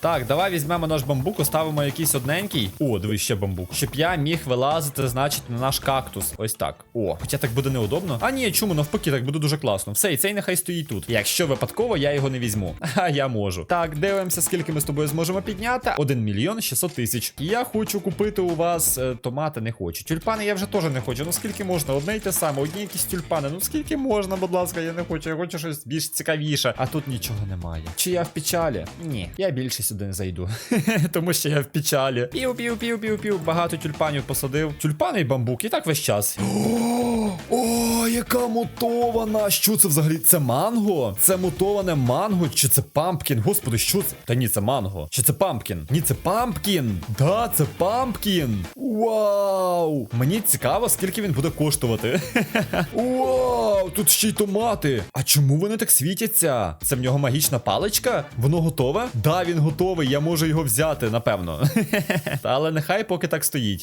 Так, давай візьмемо наш бамбук, оставимо якийсь одненький. О, дивись, ще бамбук. Щоб я міг вилазити, значить, на наш кактус. Ось так. О, хоча так буде неудобно. А ні, чому навпаки, так буде дуже класно. Все, і цей нехай стоїть тут. Якщо випадково, я його не візьму. А я можу. Так, дивимося, скільки ми з тобою зможемо підняти. 1 мільйон 600 тисяч. Я хочу купити у вас е, томати, не хочу. Тюльпани я вже теж не хочу. Ну скільки можна? Одне й те саме, одні якісь тюльпани. Ну скільки можна, будь ласка, я не хочу. Я хочу щось більш цікавіше. А тут нічого немає. Чи я в печалі? Ні, я більше сюди не зайду. Тому що я в печалі. Пів, пів, пів, пів, пів. Багато тюльпанів посадив. Тюльпани і бамбук, і так весь час. О, яка мутована! Що це взагалі? Це манго? Це мутоване манго? Чи це пампкін? Господи, що це? Та ні, це манго. Чи це пампкін? Ні, це пампкін. Да, це пампкін. Вау! Мені цікаво, скільки він буде коштувати. Вау! Тут ще й томати. А чому вони так світяться? Це в нього магічна паличка? Воно готове? Да, він готовий. Я можу його взяти, напевно. Але нехай поки так стоїть.